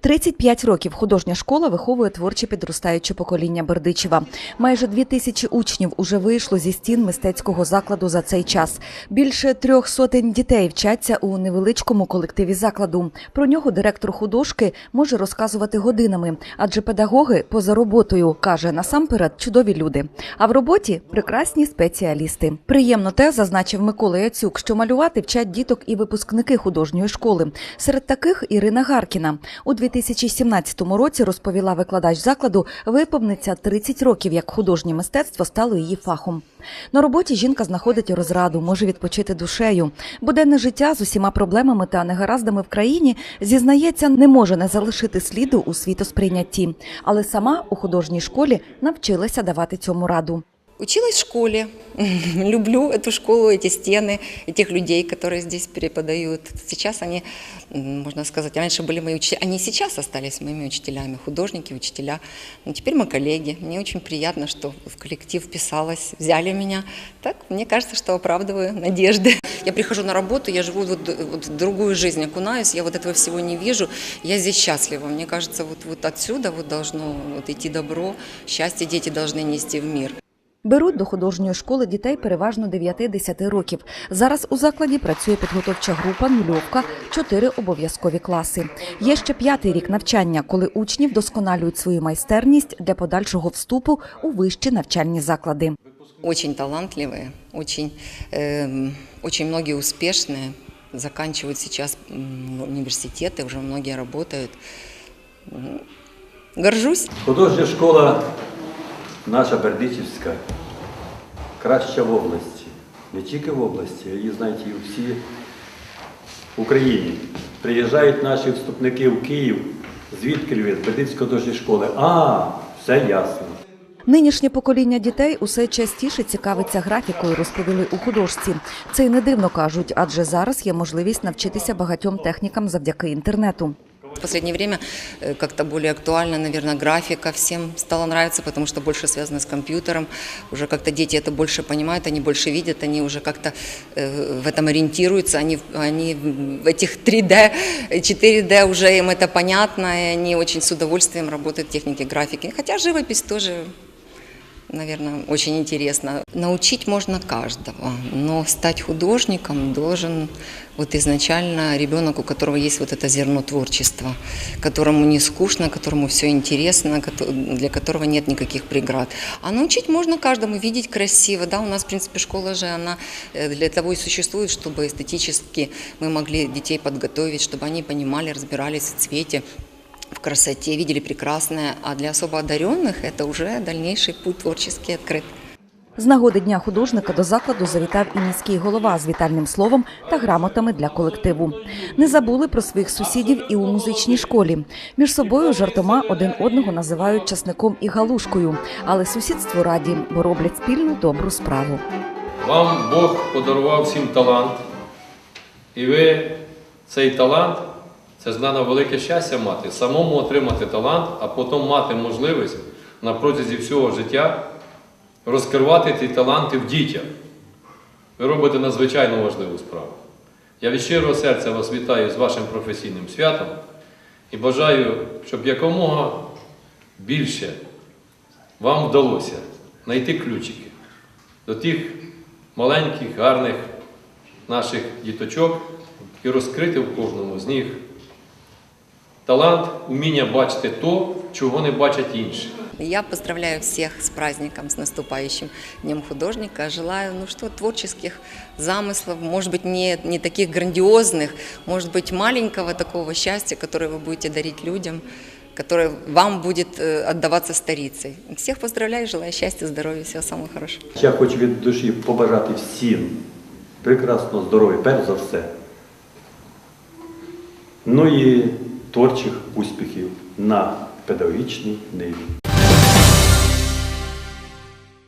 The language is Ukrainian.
35 років художня школа виховує творче підростаюче покоління Бердичева. Майже дві тисячі учнів уже вийшло зі стін мистецького закладу за цей час. Більше трьох сотень дітей вчаться у невеличкому колективі закладу. Про нього директор художки може розказувати годинами, адже педагоги поза роботою каже насамперед чудові люди. А в роботі прекрасні спеціалісти. Приємно те, зазначив Микола Яцюк, що малювати вчать діток і випускники художньої школи. Серед таких Ірина Гаркіна. У 2017 році розповіла викладач закладу, виповниться 30 років, як художнє мистецтво стало її фахом. На роботі жінка знаходить розраду, може відпочити душею. Буденне життя з усіма проблемами та негараздами в країні зізнається, не може не залишити сліду у світосприйнятті, але сама у художній школі навчилася давати цьому раду. Училась в школе. Люблю эту школу, эти стены, этих людей, которые здесь преподают. Сейчас они, можно сказать, раньше были мои учителя, они сейчас остались моими учителями, художники, учителя. Но теперь мы коллеги. Мне очень приятно, что в коллектив вписалась, взяли меня. Так, мне кажется, что оправдываю надежды. Я прихожу на работу, я живу вот, вот другую жизнь, окунаюсь, я вот этого всего не вижу. Я здесь счастлива. Мне кажется, вот, вот отсюда вот должно вот идти добро, счастье дети должны нести в мир. Беруть до художньої школи дітей переважно 9-10 років. Зараз у закладі працює підготовча група нульовка, чотири обов'язкові класи. Є ще п'ятий рік навчання, коли учні вдосконалюють свою майстерність для подальшого вступу у вищі навчальні заклади. Очень талантливые, очень, эм, очень многие успешные, заканчивают сейчас м, университеты, уже многие работают. М, Горжусь. Художня школа наша Бердичівська краща в області. Не тільки в області, її знають і всі в Україні. Приїжджають наші вступники в Київ, звідки ви, з Бердичівської художньої школи. А, все ясно. Нинішнє покоління дітей усе частіше цікавиться графікою, розповіли у художці. Це й не дивно кажуть, адже зараз є можливість навчитися багатьом технікам завдяки інтернету В последнее время э, как-то более актуально, наверное, графика всем стала нравиться, потому что больше связано с компьютером. Уже как-то дети это больше понимают, они больше видят, они уже как-то э, в этом ориентируются, они, они в этих 3D, 4D уже им это понятно, и они очень с удовольствием работают в технике графики. Хотя живопись тоже наверное, очень интересно. Научить можно каждого, но стать художником должен вот изначально ребенок, у которого есть вот это зерно творчества, которому не скучно, которому все интересно, для которого нет никаких преград. А научить можно каждому видеть красиво. Да, у нас, в принципе, школа же, она э, для того и существует, чтобы эстетически мы могли детей подготовить, чтобы они понимали, разбирались в цвете, в красоте, видели прекрасное, а для особо одаренных это уже дальнейший путь творческий открыт. З нагоди дня художника до закладу завітав і міський голова з вітальним словом та грамотами для колективу. Не забули про своїх сусідів і у музичній школі. Між собою жартома один одного називають часником і галушкою, але сусідство раді, бо роблять спільну добру справу. Вам Бог подарував всім талант, і ви цей талант це ж надо велике щастя мати, самому отримати талант, а потім мати можливість на протязі всього життя розкривати ті таланти в дітях. Ви робите надзвичайно важливу справу. Я від щирого серця вас вітаю з вашим професійним святом і бажаю, щоб якомога більше вам вдалося знайти ключики до тих маленьких, гарних наших діточок і розкрити в кожному з них талант, уміння бачити то, чого не бачать інші. Я поздравляю всех с праздником, с наступающим Днем художника. Желаю, ну что, творческих замыслов, может быть, не, не таких грандиозных, может быть, маленького такого счастья, которое вы будете дарить людям, которое вам будет э, отдаваться старицей. Всех поздравляю, желаю счастья, здоровья, всего самого хорошего. Я хочу від душі побажати всім прекрасного здоров'я, перш за все. Ну і творчих успіхів на педагогічній ниві.